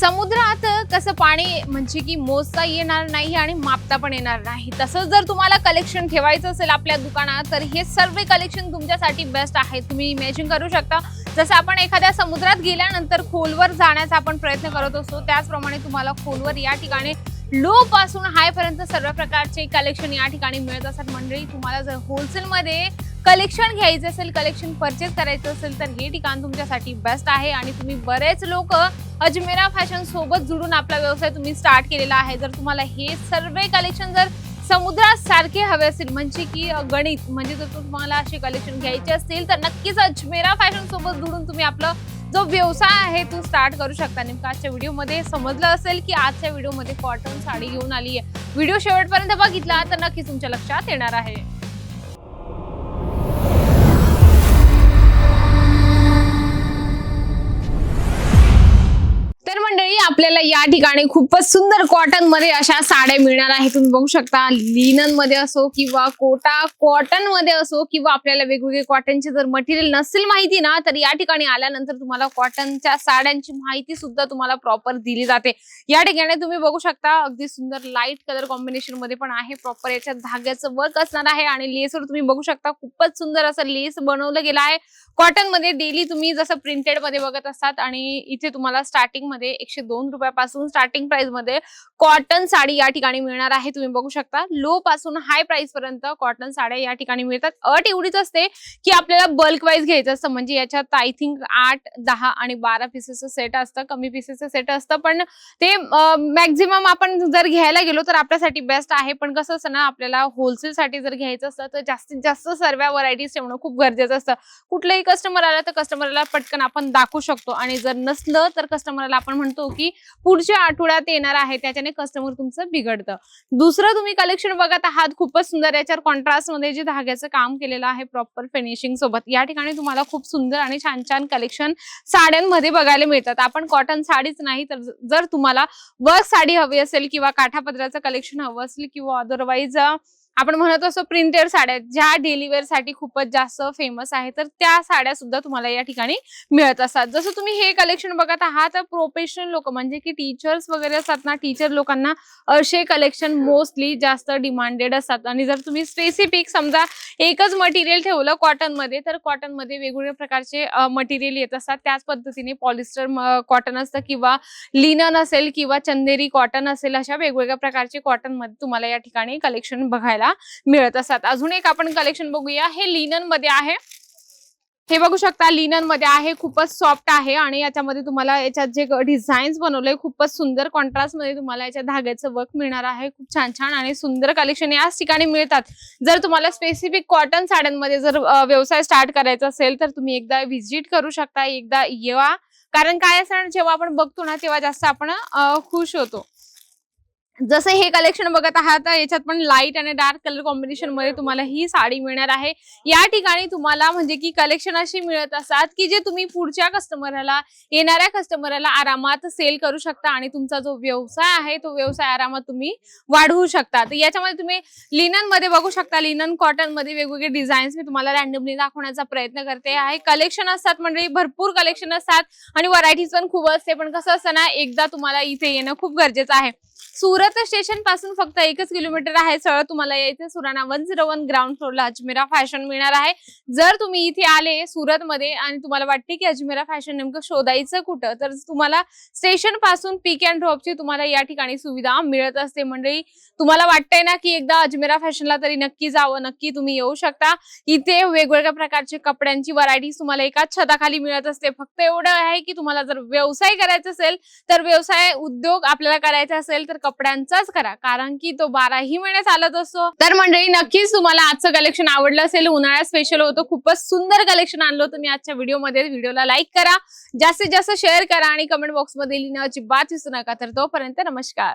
समुद्रात कसं पाणी म्हणजे की मोजता येणार नाही आणि मापता पण येणार नाही. तसंच जर तुम्हाला कलेक्शन ठेवायचं असेल आपल्या दुकानात तर हे सर्व कलेक्शन तुमच्यासाठी बेस्ट आहे तुम्ही इमॅजिन करू शकता. जसं आपण एखाद्या समुद्रात गेल्यानंतर खोलवर जाण्याचा आपण प्रयत्न करत असतो त्याचप्रमाणे तुम्हाला खोलवर या ठिकाणी लो पासून हाय पर्यंत सर्व प्रकारचे कलेक्शन या ठिकाणी मिळत असतात. मंडळी तुम्हाला जर होलसेलमध्ये कलेक्शन घ्यायचं असेल कलेक्शन परचेस करायचं असेल तर हे ठिकाण तुमच्यासाठी बेस्ट आहे. आणि तुम्ही बरेच लोक अजमेरा फॅशन सोबत जुडून आपला व्यवसाय तुम्ही स्टार्ट केलेला आहे. जर तुम्हाला हे सर्व कलेक्शन जर समुद्रासारखे हवे असतील म्हणजे की गणित म्हणजे जर तुम्हाला असे कलेक्शन घ्यायचे असतील तर नक्कीच अजमेरा फॅशन सोबत जुडून तुम्ही आपलं जो व्यवसाय आहे तो स्टार्ट करू शकता. नेमका आजच्या व्हिडिओमध्ये समजलं असेल की आजच्या व्हिडिओमध्ये कॉटन साडी घेऊन आली आहे व्हिडिओ शेवटपर्यंत बघितला तर नक्कीच तुमच्या लक्षात येणार आहे. आपल्याला या ठिकाणी खूपच सुंदर कॉटनमध्ये अशा साड्या मिळणार आहे तुम्ही बघू शकता लिननमध्ये असो किंवा कोटा कॉटनमध्ये असो किंवा आपल्याला वेगवेगळे कॉटनचे जर मटेरियल नसेल माहिती ना तर या ठिकाणी आल्यानंतर तुम्हाला कॉटनच्या साड्यांची माहिती सुद्धा तुम्हाला प्रॉपर दिली जाते. या ठिकाणी तुम्ही बघू शकता अगदी सुंदर लाइट कलर कॉम्बिनेशनमध्ये पण आहे. प्रॉपर याच्यात धाग्याचं वर्क असणार आहे आणि लेसवर तुम्ही बघू शकता खूपच सुंदर असं लेस बनवलं गेलं आहे. कॉटनमध्ये डेली तुम्ही जसं प्रिंटेडमध्ये बघत असतात आणि इथे तुम्हाला स्टार्टिंगमध्ये एकशे दोन रुपयापासून स्टार्टिंग प्राइसमध्ये कॉटन साडी या ठिकाणी मिळणार आहे. तुम्ही बघू शकता. लो पासून हाय प्राइस पर्यंत कॉटन साड्या या ठिकाणी मिळतात. अट एवढीच असते की आपल्याला बल्क वाईज घ्यायचं असतं. म्हणजे याच्यात आय थिंक आठ दहा आणि बारा पीसेसचं सेट असतं. कमी पीसेसचं सेट असतं. पण ते मॅक्झिमम आपण जर घ्यायला गेलो तर आपल्यासाठी बेस्ट आहे. पण कसं असतं ना आपल्याला होलसेल साठी जर घ्यायचं असतं तर जास्तीत जास्त सर्व व्हरायटीज ठेवणं खूप गरजेचं असतं. कुठलंही कस्टमर आला तर कस्टमरला पटकन आपण दाखवू शकतो. आणि जर नसलं तर कस्टमरला आपण म्हणतो की पुढच्या आठवड्यात येणार आहे. त्याच्याने कस्टमर तुमचं बिघडतं. दुसरं तुम्ही कलेक्शन बघत आहात खूपच सुंदर याच्यावर कॉन्ट्रास्टमध्ये जे धाग्याचं काम केलेलं आहे प्रॉपर फिनिशिंग सोबत. या ठिकाणी तुम्हाला खूप सुंदर आणि छान छान कलेक्शन साड्यांमध्ये बघायला मिळतात. आपण कॉटन साडीच नाही तर जर तुम्हाला वर्क साडी हवी असेल किंवा काठापदराचं कलेक्शन हवं असेल किंवा अदरवाईज आपण म्हणत असतो प्रिंटेड साड्या ज्या डेली साठी खूपच जास्त फेमस आहे तर त्या साड्या सुद्धा तुम्हाला या ठिकाणी मिळत असतात. जसं तुम्ही हे कलेक्शन बघत आहात तर प्रोफेशनल लोक म्हणजे की टीचर्स वगैरे असतात ना टीचर लोकांना असे कलेक्शन मोस्टली जास्त डिमांडेड असतात. आणि जर तुम्ही स्पेसिफिक समजा एकच मटेरियल ठेवलं कॉटनमध्ये तर कॉटनमध्ये वेगवेगळ्या प्रकारचे मटेरियल येत असतात. त्याच पद्धतीने पॉलिस्टर कॉटन असतं किंवा लिनन असेल किंवा चंदेरी कॉटन असेल अशा वेगवेगळ्या प्रकारचे कॉटनमध्ये तुम्हाला या ठिकाणी कलेक्शन बघायला मिळत असतात. अजून एक आपण कलेक्शन बघूया. हे लिननमध्ये आहे. हे बघू शकता लिननमध्ये आहे खूपच सॉफ्ट आहे आणि याच्यामध्ये तुम्हाला याच्यात जे डिझाईन्स बनवले खूपच सुंदर कॉन्ट्रास्टमध्ये तुम्हाला याच्या धाग्याचं वर्क मिळणार आहे. खूप छान छान आणि सुंदर कलेक्शन याच ठिकाणी मिळतात. जर तुम्हाला स्पेसिफिक कॉटन साड्यांमध्ये जर व्यवसाय स्टार्ट करायचा असेल तर तुम्ही एकदा व्हिजिट करू शकता एकदा येवा कारण काय असणार जेव्हा आपण बघतो ना तेव्हा जास्त आपण खुश होतो. जसं हे कलेक्शन बघत आहात याच्यात पण लाइट आणि डार्क कलर कॉम्बिनेशनमध्ये तुम्हाला ही साडी मिळणार आहे. या ठिकाणी तुम्हाला म्हणजे की कलेक्शन अशी मिळत असतात की जे तुम्ही पुढच्या कस्टमरला येणाऱ्या कस्टमरला आरामात सेल करू शकता आणि तुमचा जो व्यवसाय आहे तो व्यवसाय आरामात तुम्ही वाढवू शकता. तर याच्यामध्ये तुम्ही लिननमध्ये बघू शकता. लिनन कॉटनमध्ये वेगवेगळे डिझाईन्स मी तुम्हाला रॅन्डमली दाखवण्याचा प्रयत्न करते आहे. कलेक्शन असतात म्हणजे भरपूर कलेक्शन असतात आणि व्हरायटीज पण खूप असते. पण कसं असतं ना एकदा तुम्हाला इथे येणं खूप गरजेचं आहे. सुरत स्टेशनपासून फक्त एकच किलोमीटर आहे. सरळ तुम्हाला यायचं Surana one zero one ground फ्लोरला Ajmera fashion मिळणार आहे. जर तुम्ही इथे आले सुरतमध्ये आणि तुम्हाला वाटते की अजमेरा फॅशन नेमकं शोधायचं कुठं तर तुम्हाला स्टेशनपासून पिक अँड ड्रॉपची तुम्हाला या ठिकाणी सुविधा मिळत असते. मंडळी तुम्हाला वाटतंय ना की एकदा अजमेरा फॅशनला तरी नक्की जावं नक्की तुम्ही येऊ शकता. इथे वेगवेगळ्या प्रकारचे कपड्यांची व्हरायटी तुम्हाला एकाच छताखाली मिळत असते. फक्त एवढं आहे की तुम्हाला जर व्यवसाय करायचा असेल तर व्यवसाय उद्योग आपल्याला करायचा असेल तर कपड्यांचाच करा कारण की तो बाराही महिने चालत असतो. तर मंडळी नक्कीच तुम्हाला आजचं कलेक्शन आवडलं असेल. उन्हाळ्यात स्पेशल होतं खूपच सुंदर कलेक्शन आणलं होतं मी आजच्या व्हिडिओमध्ये व्हिडिओला लाईक करा जास्तीत जास्त शेअर करा आणि कमेंट बॉक्समध्ये लिहिणं अजिबात विसरू नका. तर तोपर्यंत नमस्कार.